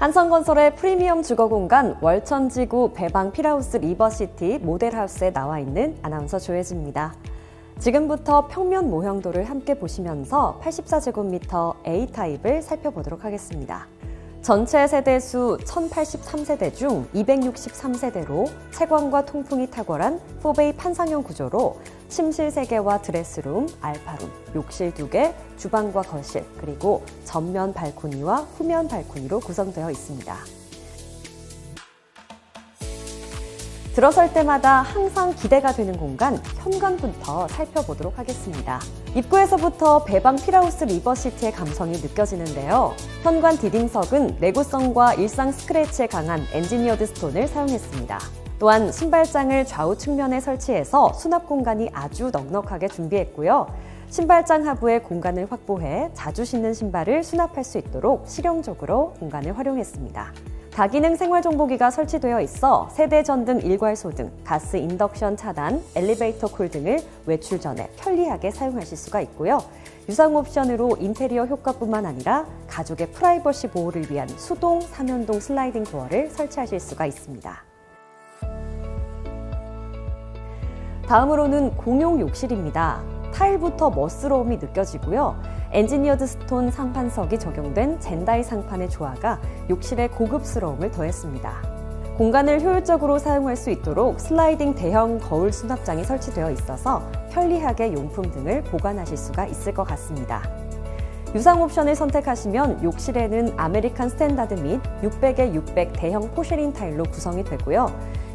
한성건설의 프리미엄 주거 공간 월천지구 배방 피라우스 리버시티 모델하우스에 나와 있는 아나운서 조혜지입니다. 지금부터 평면 모형도를 함께 보시면서 84제곱미터 A타입을 살펴보도록 하겠습니다. 전체 세대 수 1083세대 중 263세대로 채광과 통풍이 탁월한 4베이 판상형 구조로 침실 3개와 드레스룸, 알파룸, 욕실 2개, 주방과 거실, 그리고 전면 발코니와 후면 발코니로 구성되어 있습니다. 들어설 때마다 항상 기대가 되는 공간 현관부터 살펴보도록 하겠습니다. 입구에서부터 배방 피라우스 리버시티의 감성이 느껴지는데요. 현관 디딤석은 내구성과 일상 스크래치에 강한 엔지니어드 스톤을 사용했습니다. 또한 신발장을 좌우 측면에 설치해서 수납 공간이 아주 넉넉하게 준비했고요. 신발장 하부에 공간을 확보해 자주 신는 신발을 수납할 수 있도록 실용적으로 공간을 활용했습니다. 다기능 생활정보기가 설치되어 있어 세대 전등 일괄 소 등 가스 인덕션 차단, 엘리베이터 콜 등을 외출 전에 편리하게 사용하실 수가 있고요. 유상 옵션으로 인테리어 효과뿐만 아니라 가족의 프라이버시 보호를 위한 수동 3연동 슬라이딩 도어를 설치하실 수가 있습니다. 다음으로는 공용 욕실입니다. 타일부터 멋스러움이 느껴지고요. 엔지니어드 스톤 상판석이 적용된 젠다이 상판의 조화가 욕실의 고급스러움을 더했습니다. 공간을 효율적으로 사용할 수 있도록 슬라이딩 대형 거울 수납장이 설치되어 있어서 편리하게 용품 등을 보관하실 수가 있을 것 같습니다. 유상 옵션을 선택하시면 욕실에는 아메리칸 스탠다드 및 600에 600 대형 포쉐린 타일로 구성이 되고요.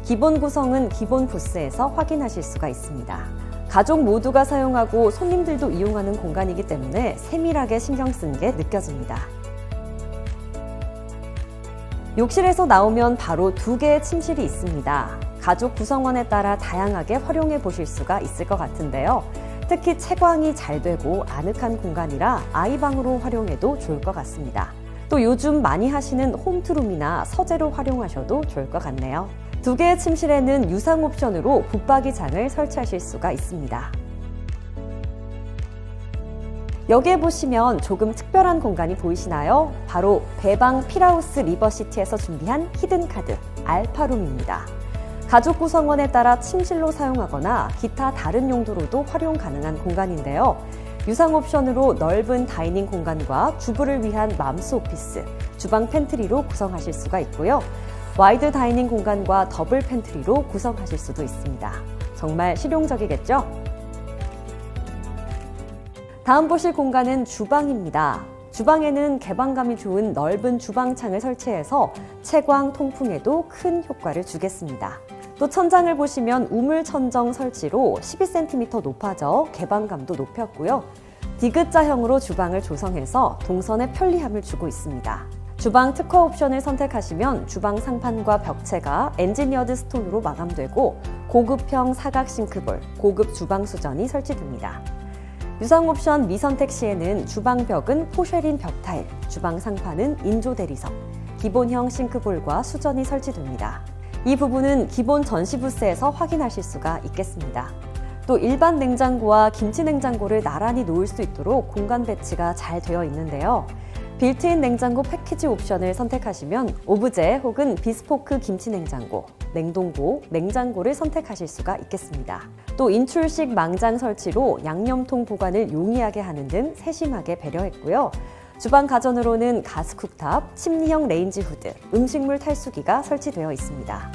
기본 구성은 기본 부스에서 확인하실 수가 있습니다. 가족 모두가 사용하고 손님들도 이용하는 공간이기 때문에 세밀하게 신경 쓴 게 느껴집니다. 욕실에서 나오면 바로 두 개의 침실이 있습니다. 가족 구성원에 따라 다양하게 활용해 보실 수가 있을 것 같은데요. 특히 채광이 잘 되고 아늑한 공간이라 아이방으로 활용해도 좋을 것 같습니다. 또 요즘 많이 하시는 홈트룸이나 서재로 활용하셔도 좋을 것 같네요. 두 개의 침실에는 유상 옵션으로 붙박이 장을 설치하실 수가 있습니다. 여기에 보시면 조금 특별한 공간이 보이시나요? 바로 배방 피라우스 리버시티에서 준비한 히든카드 알파룸입니다. 가족 구성원에 따라 침실로 사용하거나 기타 다른 용도로도 활용 가능한 공간인데요. 유상 옵션으로 넓은 다이닝 공간과 주부를 위한 맘스 오피스, 주방 팬트리로 구성하실 수가 있고요. 와이드 다이닝 공간과 더블 팬트리로 구성하실 수도 있습니다. 정말 실용적이겠죠? 다음 보실 공간은 주방입니다. 주방에는 개방감이 좋은 넓은 주방창을 설치해서 채광, 통풍에도 큰 효과를 주겠습니다. 또 천장을 보시면 우물 천정 설치로 12cm 높아져 개방감도 높였고요. 디귿자형으로 주방을 조성해서 동선의 편리함을 주고 있습니다. 주방 특허 옵션을 선택하시면 주방 상판과 벽체가 엔지니어드 스톤으로 마감되고 고급형 사각 싱크볼, 고급 주방 수전이 설치됩니다. 유상 옵션 미선택 시에는 주방 벽은 포쉐린 벽타일, 주방 상판은 인조 대리석, 기본형 싱크볼과 수전이 설치됩니다. 이 부분은 기본 전시 부스에서 확인하실 수가 있겠습니다. 또 일반 냉장고와 김치 냉장고를 나란히 놓을 수 있도록 공간 배치가 잘 되어 있는데요. 빌트인 냉장고 패키지 옵션을 선택하시면 오브제 혹은 비스포크 김치 냉장고, 냉동고, 냉장고를 선택하실 수가 있겠습니다. 또 인출식 망장 설치로 양념통 보관을 용이하게 하는 등 세심하게 배려했고요. 주방 가전으로는 가스 쿡탑, 침리형 레인지 후드, 음식물 탈수기가 설치되어 있습니다.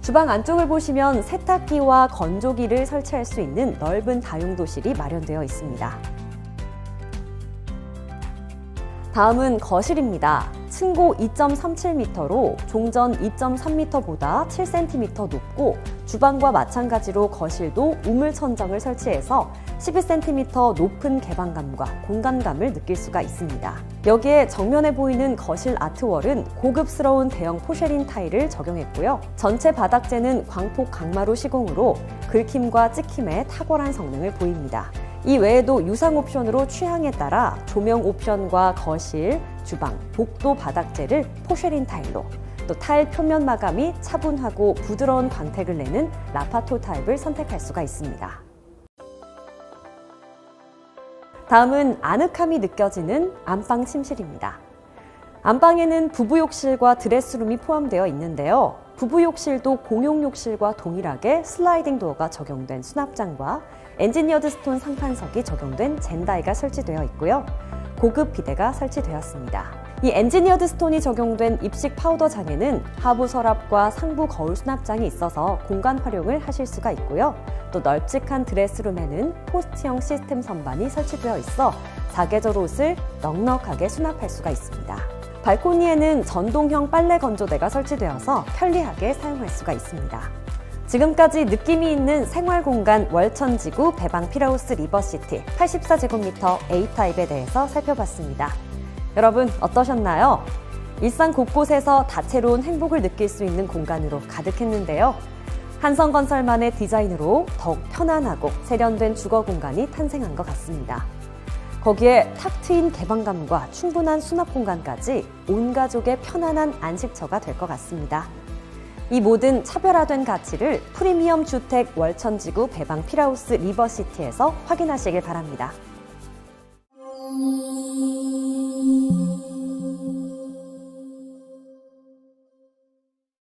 주방 안쪽을 보시면 세탁기와 건조기를 설치할 수 있는 넓은 다용도실이 마련되어 있습니다. 다음은 거실입니다. 층고 2.37m로 종전 2.3m보다 7cm 높고 주방과 마찬가지로 거실도 우물 천정을 설치해서 12cm 높은 개방감과 공간감을 느낄 수가 있습니다. 여기에 정면에 보이는 거실 아트월은 고급스러운 대형 포쉐린 타일을 적용했고요. 전체 바닥재는 광폭 강마루 시공으로 긁힘과 찍힘에 탁월한 성능을 보입니다. 이 외에도 유상 옵션으로 취향에 따라 조명 옵션과 거실, 주방, 복도 바닥재를 포쉐린 타일로 또 타일 표면 마감이 차분하고 부드러운 광택을 내는 라파토 타입을 선택할 수가 있습니다. 다음은 아늑함이 느껴지는 안방 침실입니다. 안방에는 부부 욕실과 드레스룸이 포함되어 있는데요. 부부 욕실도 공용 욕실과 동일하게 슬라이딩 도어가 적용된 수납장과 엔지니어드 스톤 상판석이 적용된 젠다이가 설치되어 있고요. 고급 비데가 설치되었습니다. 이 엔지니어드 스톤이 적용된 입식 파우더장에는 하부 서랍과 상부 거울 수납장이 있어서 공간 활용을 하실 수가 있고요. 또 널찍한 드레스룸에는 포스트형 시스템 선반이 설치되어 있어 사계절 옷을 넉넉하게 수납할 수가 있습니다. 발코니에는 전동형 빨래 건조대가 설치되어서 편리하게 사용할 수가 있습니다. 지금까지 느낌이 있는 생활 공간 월천지구 배방 피라우스 리버시티 84제곱미터 A타입에 대해서 살펴봤습니다. 여러분 어떠셨나요? 일상 곳곳에서 다채로운 행복을 느낄 수 있는 공간으로 가득했는데요. 한성건설만의 디자인으로 더욱 편안하고 세련된 주거 공간이 탄생한 것 같습니다. 거기에 탁 트인 개방감과 충분한 수납 공간까지 온 가족의 편안한 안식처가 될 것 같습니다. 이 모든 차별화된 가치를 프리미엄 주택 월천지구 배방 피라우스 리버시티에서 확인하시길 바랍니다.